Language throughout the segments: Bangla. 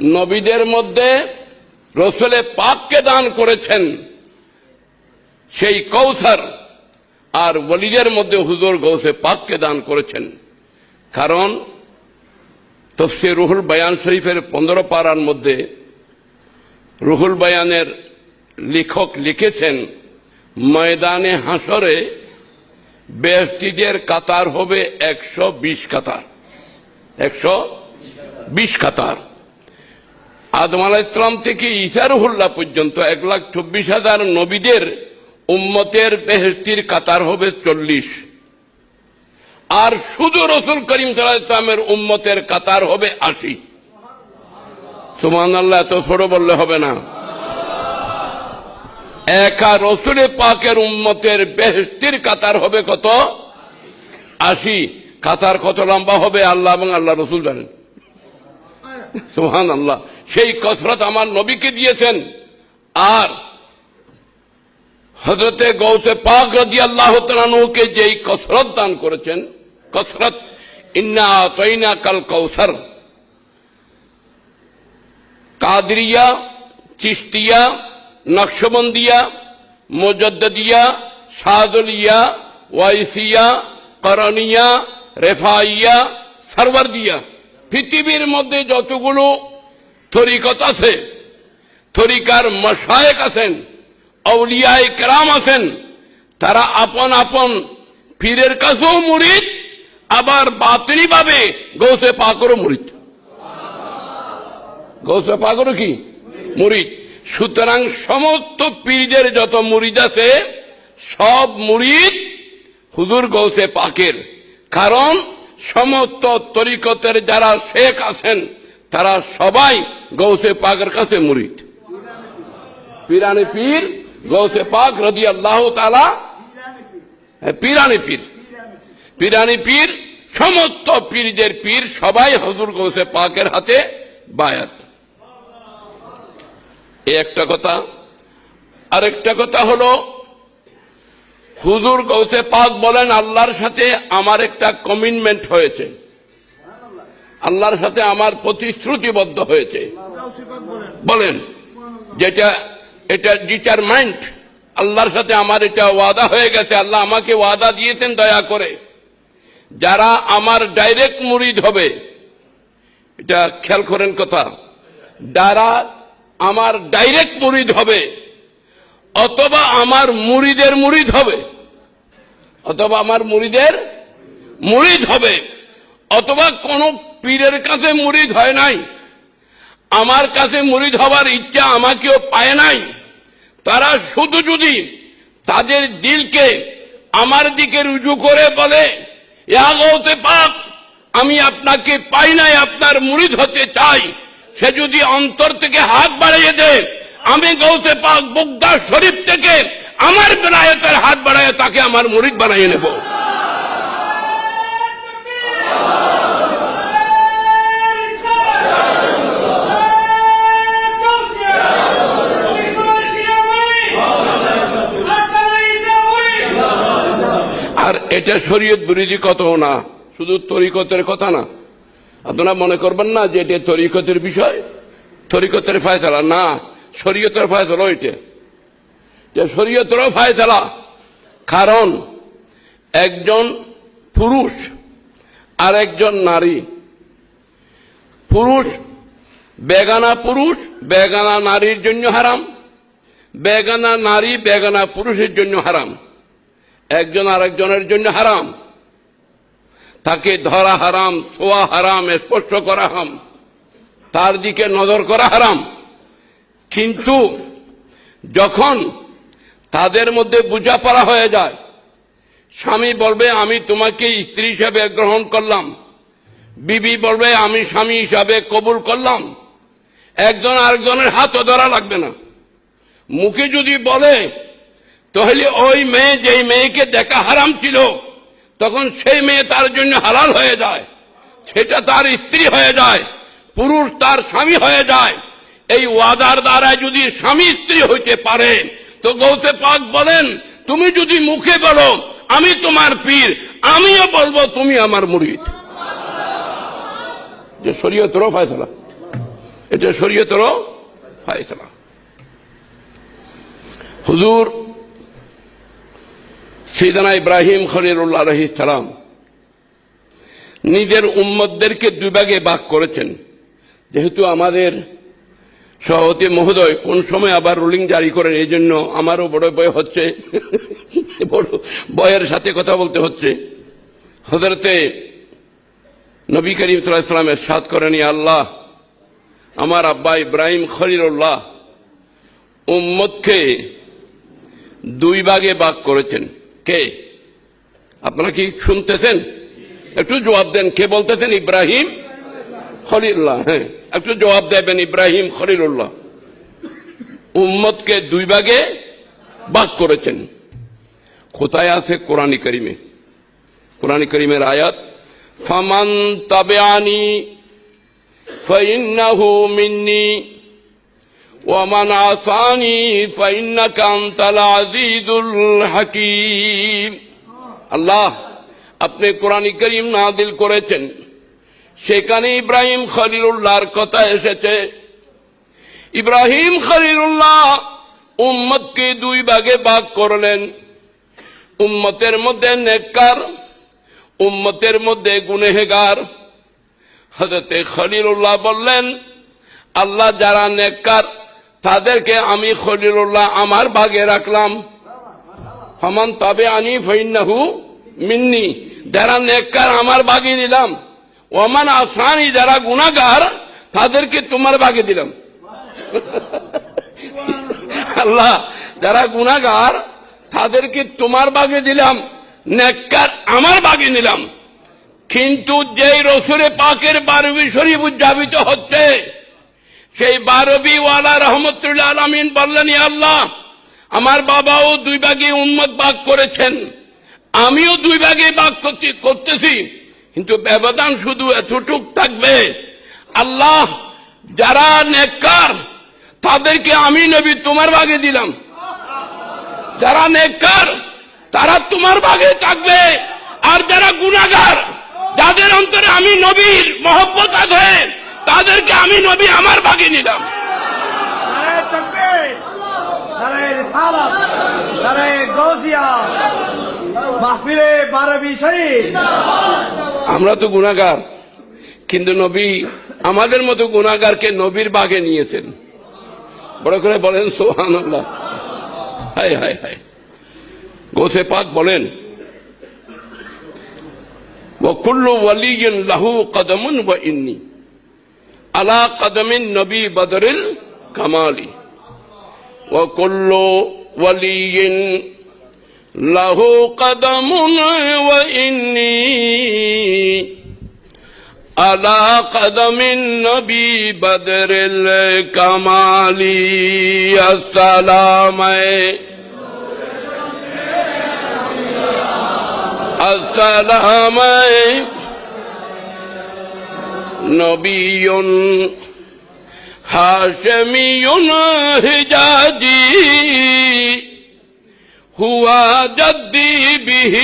নবীদের মধ্যে রসুলে পাককে দান করেছেন সেই কৌসার আর ওলিদের মধ্যে হুজুর গৌসে পাককে দান করেছেন। কারণ তফসির রুহুল বায়ান শরীফের পনেরো পাড়ার মধ্যে রুহুল বায়ানের লেখক লিখেছেন, ময়দানে হাসরে বেহতিদের কাতার হবে একশো বিশ কাতার। একশো বিশ কাতার। আদম আলাহ ইসলাম থেকে ইসারুহুল্লাহ পর্যন্ত এক লাখ চব্বিশ হাজার নবীদের উম্মতের বেহস্তির কাতার হবে চল্লিশ। আর শুধু রসুল করিম সাল্লাহ ইসলামের উম্মতের কাতার হবে আশি। সুমান আল্লাহ এত ছোট বললে হবে না। একা রসুলে পাকের উম্মতের বেহস্তির কাতার হবে কত? আশি। কাতার কত লম্বা হবে? আল্লাহ এবং আল্লাহ রসুল জানেন। সুহান আল্লাহ সেই কসরত আমার নবীকে দিয়েছেন। আর হজরতে গৌসে পাক রাজি আল্লাহ তালুকে যেই কসরত দান করেছেন, কসরত ইন্না তৈনা কাল কৌসর কাদরিয়া চিস্তিয়া নকশবন্দিয়া মোজদ্দিয়া সাদলিয়া ওয়াইসিয়া, করণিয়া, রেফাইয়া, সরওয়ারদিয়া। পৃথিবীর মধ্যে যতগুলো তরিকত আছে। তরিকার মশায়েক আছেন অলিয়ায় কেরাম আছেন। তারা আপন আপন পীরের কাছেও মুরিদ আবার বাতনি ভাবে গৌসে পাকরও মুরিদ গৌসে পাকরও কি? মুরিদ সুতরাং সমস্ত পীরদের যত মুরিদ আছে, সব মুরিদ হুজুর গৌসে পাকের। কারণ সমস্ত তরিকতের যারা শেখ আছেন তারা সবাই গৌসে পাকের কাছে মুরিদ। পিরানি পীর, গৌসে পাক রদি আল্লাহ তালা পিরানি পীর। পিরানি পীর, সমস্ত পীরদের পীর সবাই হজুর গৌসে পাকের হাতে বায়াত। একটা কথা। আরেকটা কথা হলো, হুজুর গৌসে পাক বলেন, আল্লাহর সাথে আমার একটা কমিটমেন্ট হয়েছে। আল্লাহর সাথে আমার প্রতিশ্রুতিবদ্ধ হয়েছে। বলেন, যেটা, এটা ডিটারমাইন্ড আল্লাহর সাথে আমার এটা ওয়াদা হয়ে গেছে, আল্লাহ আমাকে ওয়াদা দিয়েছেন দয়া করে। যারা আমার ডাইরেক্ট মুরিদ হবে, এটা খেয়াল করেন কথা, যারা আমার ডাইরেক্ট মুরিদ হবে, অথবা আমার মুরিদের মুরিদ হবে, অথবা আমার মুরিদের মুরিদ হবে, অথবা কোন পীরের কাছে মুরিদ হয় নাই। আমার কাছে মুরিদ হবার ইচ্ছা আমাকেও পায় নাই। তারা শুধু যদি তাদের দিলকে আমার দিকে রুজু করে বলে ইয়াগতে পাক, আমি আপনাকে পাই নাই, আপনার মুরিদ হতে চাই। সে যদি অন্তর থেকে হাত বাড়িয়ে দেয় আমি গৌতে পাক বুকদার শরীফ থেকে আমার বেলায়তের হাত বাড়ায় তাকে আমার মুরিদ বানিয়ে নেব। এটা শরীয়ত বিরোধী কত না, শুধু তরিকতের কথা না। আপনারা মনে করবেন না যে এটা তরিকতের বিষয়? তরিকতের ফায়সালা? না, শরীয়তের ফায়সালা এটা যে শরীয়তেরও ফায়সালা। কারণ, একজন পুরুষ আর একজন নারী। পুরুষ বেগানা পুরুষ, বেগানা নারীর জন্য হারাম। বেগানা নারী, বেগানা পুরুষের জন্য হারাম। একজন আরেকজনের জন্য হারাম। তাকে ধরা হারাম ছোয়া হারাম, স্পর্শ করা হারাম। তার দিকে নজর করা হারাম। কিন্তু যখন তাদের মধ্যে বোঝাপড়া হয়ে যায়, স্বামী বলবে, আমি তোমাকে স্ত্রী হিসাবে গ্রহণ করলাম। বিবি বলবে, আমি স্বামী হিসাবে কবুল করলাম। একজন আরেকজনের হাতও ধরা লাগবে না। মুখে যদি বলে তাহলে ওই মেয়ে যেই মেয়েকে দেখা হারাম ছিল, তখন সেই মেয়ে তার জন্য হালাল হয়ে যায়, সেটা তার স্ত্রী হয়ে যায়, পুরুষ তার স্বামী হয়ে যায়। এই ওয়াদার দ্বারা যদি স্বামী স্ত্রী হইতে পারে, তো গৌতে পাক বলেন, তুমি যদি মুখে বলো, আমি তোমার পীর, আমিও বলব তুমি আমার মুরিদ। যে শরীয়তেরও ফয়সলা। এটা শরীয়তেরও ফায়সালা। হুজুর সিদানা ইব্রাহিম খলিলুল্লাহ আলহি সালাম নিজের উম্মতদেরকে দুই ভাগে ভাগ করেছেন। যেহেতু আমাদের সভাপতি মহোদয় কোন সময় আবার রুলিং জারি করেন এই জন্য আমারও বড় ভয় হচ্ছে। বড় বয়ের সাথে কথা বলতে হচ্ছে। হজরতে নবী করিম সাল্লামের সাদ করেনি আল্লাহ, আমার আব্বা ইব্রাহিম খলিলুল্লাহ উম্মতকে দুই ভাগে ভাগ করেছেন। কে? আপনারা কি শুনতেছেন? একটু জবাব দেন, কে বলতেছেন? ইব্রাহিম খলিল্লাহ হ্যাঁ। একটু জবাব দেবেন, ইব্রাহিম খলিলুল্লাহ। উম্মতকে দুই ভাগে ভাগ করেছেন। কোথায় আছে কোরআন করিমে? কোরআন করিমের আয়াত, ফামান তাবেআনি, ফাইন্নাহু মিন্নি ওয়ামান আসানি ফাইন্নাকা আনতাল আজিজুল হাকীম আল্লাহ আপনি কোরআন করিম নাদিল করেছেন। সেখানে ইব্রাহিম খলিলুল্লাহর কথা এসেছে। ইব্রাহিম খলিলুল্লাহ উম্মতকে দুই ভাগে ভাগ করলেন। উম্মতের মধ্যে নেককার, উম্মতের মধ্যে গুনেহেগার। হজরতে খলিলুল্লাহ বললেন, আল্লাহ যারা নেককার তাদেরকে আমি খলিলুল্লাহ আমার ভাগে রাখলাম। হমান তবে আনি ফৈন্নাহু মিন্নি যারা নেককার আমার ভাগে দিলাম। ওমান আসানি যারা গুনাগার তাদেরকে তোমার ভাগে দিলাম। আল্লাহ যারা গুনাগার তাদেরকে তোমার ভাগে দিলাম। নেককার আমার ভাগে নিলাম। কিন্তু যেই রসুরে পাকের বারবি শরীফ উদযাপিত হচ্ছে সেই বারবি ওয়ালা রহমতুল্লাহ আলমিন বললেন আল্লাহ, আমার বাবাও দুই ভাগে উন্মত ভাগ করেছেন। আমিও দুই ভাগে করতে করতেছি। কিন্তু ব্যবধান শুধু এতটুক থাকবে। আল্লাহ, যারা নেককার, তাদেরকে আমি নবী তোমার ভাগে দিলাম। যারা নেককার, তারা তোমার ভাগে থাকবে। আর যারা গুনাগার যাদের অন্তরে আমি নবীর মহব্বত আছে তাদেরকে আমি নবী আমার ভাগে নিলাম নারায় তাকবীর নারায় রিসালাত নারায় গাউসিয়া মাহফিলে বারবি শরীফ আমরা তো গুনাগার কিন্তু নবী আমাদের মতো গুনাগারকে নবীর বাগে নিয়েছেন বড় করে বলেন সোহান আল্লাহ হাই হাই হাই গোসে পাক বলেন وكل ولي له قدم وإني على قدم النبي بدر الكمال. وكل ولي له قدم وإني على قدم النبي بدر الكمال. السلام. السلام. نبي هاشمي هجاجي هو جدي به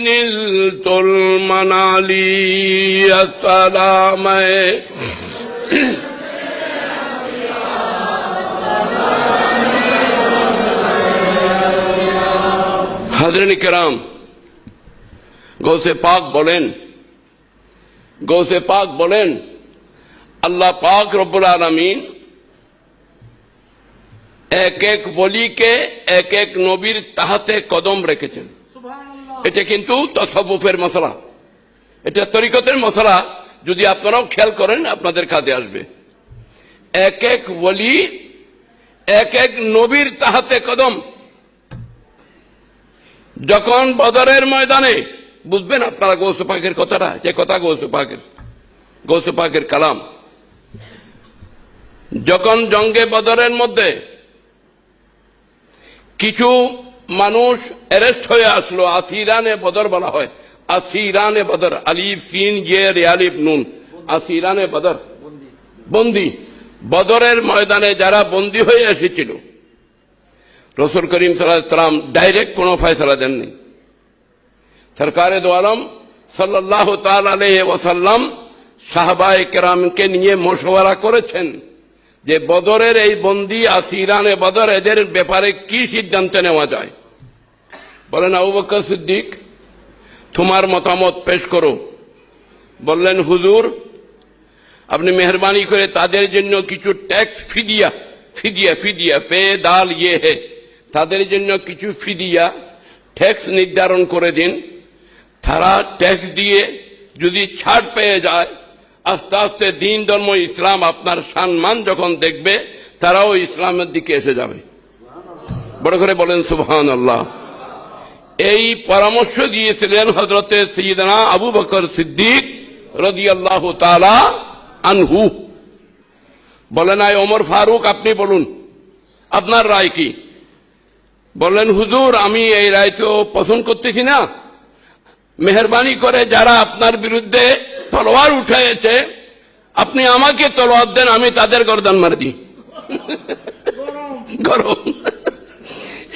نلت المنالي السلام হাজরিন কেরাম গৌসে পাক বলেন গৌসে পাক বলেন আল্লাহ পাক রব্বুল আলমিন এক এক বলিকে এক এক নবীর তাহাতে কদম রেখেছেন। এটা কিন্তু তসবুফের মশলা। এটা তরিকতের মশলা। যদি আপনারাও খেয়াল করেন আপনাদের কাজে আসবে। এক এক বলি এক এক নবীর তাহাতে কদম। যখন বদরের ময়দানে বুঝবেন আপনারা গৌসু পাকের কথাটা? যে কথা? গৌসু পাকের। গৌসু কালাম। যখন জঙ্গে বদরের মধ্যে কিছু মানুষ অ্যারেস্ট হয়ে আসলো, আসিরানে বদর বলা হয়। আসিরানে বদর, আলিফ, সিন ইয়ে রিয়ালিফ নুন। আসিরানে বদর। বন্দি। বদরের ময়দানে যারা বন্দী হয়ে এসেছিল, রসুল করিম সাল্লাম ডাইরেক্ট কোনো ফয়সলা দেননি। সরকারে দো আলম সাল্লাহ ওসাল্লাম সাহাবায়ে কেরামকে নিয়ে মশওয়ারা করেছেন যে বদরের এই বন্দি আসিরানে বদর এদের ব্যাপারে কি সিদ্ধান্ত নেওয়া যায়? বলেন আবু সিদ্দিক, তোমার মতামত পেশ করো। বললেন, হুজুর, আপনি মেহরবানি করে তাদের জন্য কিছু ট্যাক্স ফিদিয়া ফিদিয়া ফিদিয়া পে দাল ইয়ে হে, তাদের জন্য কিছু ফিদিয়া ট্যাক্স নির্ধারণ করে দিন। তারা ট্যাক্স দিয়ে যদি ছাড় পেয়ে যায়, আস্তে আস্তে দিন ধর্ম ইসলাম আপনার সম্মান যখন দেখবে, তারাও ইসলামের দিকে এসে যাবে। বড় করে বলেন সুবহান আল্লাহ এই পরামর্শ দিয়েছিলেন হজরতে সৈয়দনা আবু বকর সিদ্দিক রদি আল্লাহ তালা আনহু। বলেন, আয় ওমর ফারুক, আপনি বলুন, আপনার রায় কি? বললেন, হুজুর, আমি এই রায় তো পছন্দ করতেছি না। মেহরবানি করে যারা আপনার বিরুদ্ধে তলোয়ার উঠেছে আপনি আমাকে তলোয়ার দেন আমি তাদের গরদান মার দিই। গরম।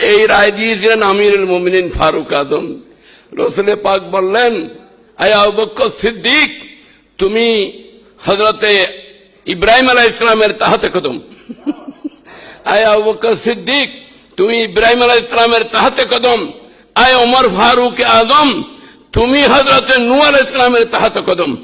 এই রায় দিয়েছিলেন আমিরুল মোমিনিন ফারুক আদম। রসুলে পাক বললেন আয়া সিদ্দিক তুমি হজরতে ইব্রাহিম আলাহ ইসলামের তাহাতে কদম। আয়া সিদ্দিক তুমি ইব্রাহিম আলাহ ইসলামের তাহাতে কদম। আয় ওমর ফারুক আদম তুমি হজরতে নু আলাহ ইসলামের তাহাতে কদম।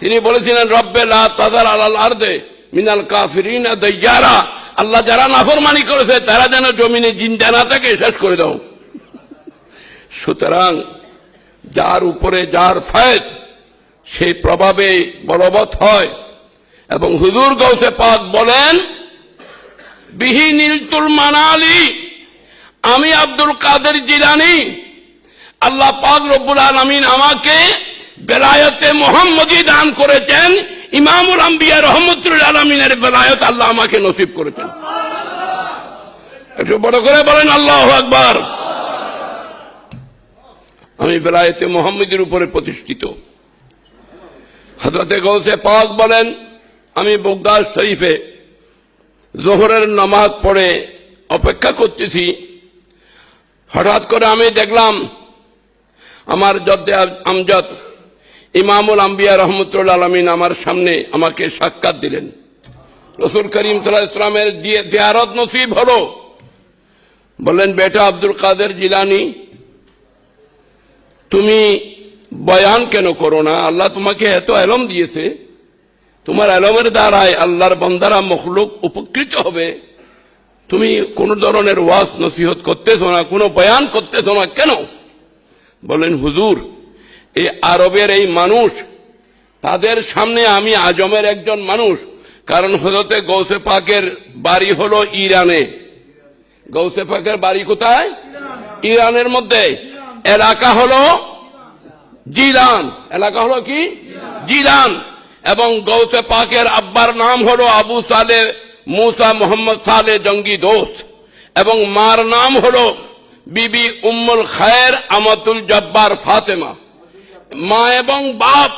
তিনি বলেছিলেন, রব্বে তাদার আলাল আরদে মিনাল কাফিরিন দাইয়ারা। আল্লাহ যারা নাফরমানি করেছে, তারা যেন জমিনে জিন্দা না থাকে, শেষ করে দাও। সুতরাং যার উপরে যার ফয়েজ সেই প্রভাবে বলবৎ হয়। এবং হুজুর গৌসে পাক বলেন বিহি মানালি আমি আব্দুল কাদের জিলানি আল্লাহ পাক রব্বুল আলমিন আমাকে বেলায়তে মোহাম্মদী দান করেছেন, ইমামুল আম্বিয়া রহমতুল আলমিনের বেলায়ত আল্লাহ আমাকে নসিব করেছেন। একটু বড় করে বলেন, আল্লাহ আকবার। আমি বেলায়েতে মোহাম্মদের উপরে প্রতিষ্ঠিত। হজরতে গৌসে পাক বলেন, আমি বগদাদ শরীফে জোহরের নামাজ পড়ে অপেক্ষা করতেছি। হঠাৎ করে আমি দেখলাম আমার জদ্দে আমজাদ ইমামুল আম্বিয়া রহমতুল আলমিন আমার সামনে আমাকে সাক্ষাৎ দিলেন। রসুল করিম সাল্লাহ ইসলামের দিয়ে দেয়ারত নসিব হলো। বললেন, বেটা আব্দুল কাদের জিলানি, তুমি বয়ান কেন করো না? আল্লাহ তোমাকে এত এলম দিয়েছে। তোমার এলমের দ্বারায় আল্লাহর বন্দারা মখলুক উপকৃত হবে। তুমি কোন ধরনের ওয়াজ নসিহত করতেছো না, কোনো বয়ান করতেছো না, কেন? বলেন, হুজুর, এই আরবের এই মানুষ, তাদের সামনে আমি আজমের একজন মানুষ, কারণ হজরতে গৌসে পাকের বাড়ি হলো ইরানে। গৌসে পাকের বাড়ি কোথায়? ইরানের মধ্যে। এলাকা হলো জিলান। এলাকা হলো কি? জিলান। এবং গৌসে পাকের আব্বার নাম হলো আবু সালে, মুসা মোহাম্মদ সালে জঙ্গি দোষ এবং মার নাম হলো বিবি উম্মুল খায়ের আমাতুল জব্বার ফাতেমা। মা এবং বাপ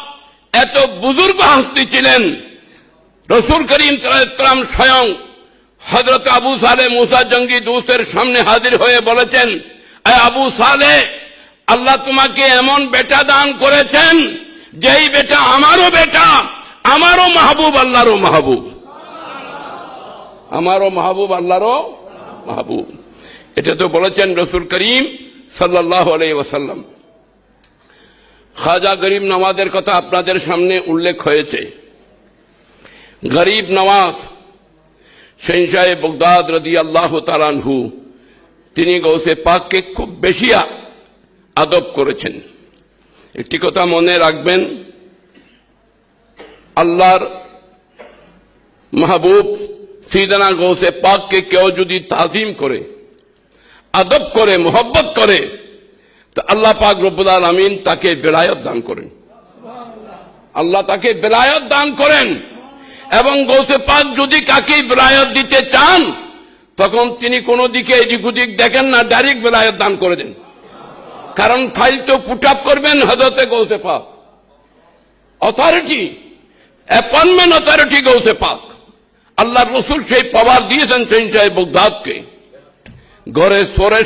এত বুজুর্গ হাস্তি ছিলেন। রসুল করিম সাল্লাম স্বয়ং হজরত আবু সালে মুসা জঙ্গি দোস্তের সামনে হাজির হয়ে বলেছেন আবু সালে, আল্লাহ তোমাকে এমন বেটা দান করেছেন, যেই বেটা আমারও বেটা, আমারও মাহবুব, আল্লাহরও মাহবুব। আমারও মাহবুব, আল্লাহরও মাহবুব। এটা তো বলেছেন রসুল করিম সাল্লাহ খাজা গরিব নওয়াজের কথা আপনাদের সামনে উল্লেখ হয়েছে। গরিব নওয়াজ সেনশাহ বগদাদ রদি আল্লাহ তালানহু তিনি গৌসে পাককে খুব বেশি আদব করেছেন। একটি কথা মনে রাখবেন, আল্লাহর মাহবুব সিদানা গৌসে পাককে কেউ যদি তাজিম করে আদব করে, মোহব্বত করে, তো আল্লাহ পাক রব্বুল আলমিন তাকে বেলায়ত দান করেন। আল্লাহ তাকে বেলায়ত দান করেন। এবং গৌসে পাক যদি কাকে বেলায়ত দিতে চান, তখন তিনি কোন দিকে এদিক ওদিক দেখেন না, ডাইরেক্ট বেলায়ত দান করে দেন। কারণ ফাইল তো পুট আপ করবেন হজরতে গৌসে পাক। অথরিটি অ্যাপয়েন্টমেন্ট অথরিটি গৌসে পাক। আল্লাহ রসুল সেই পাওয়ার দিয়েছেন সেই সাহেব বগদাদকে। गोरे सोरे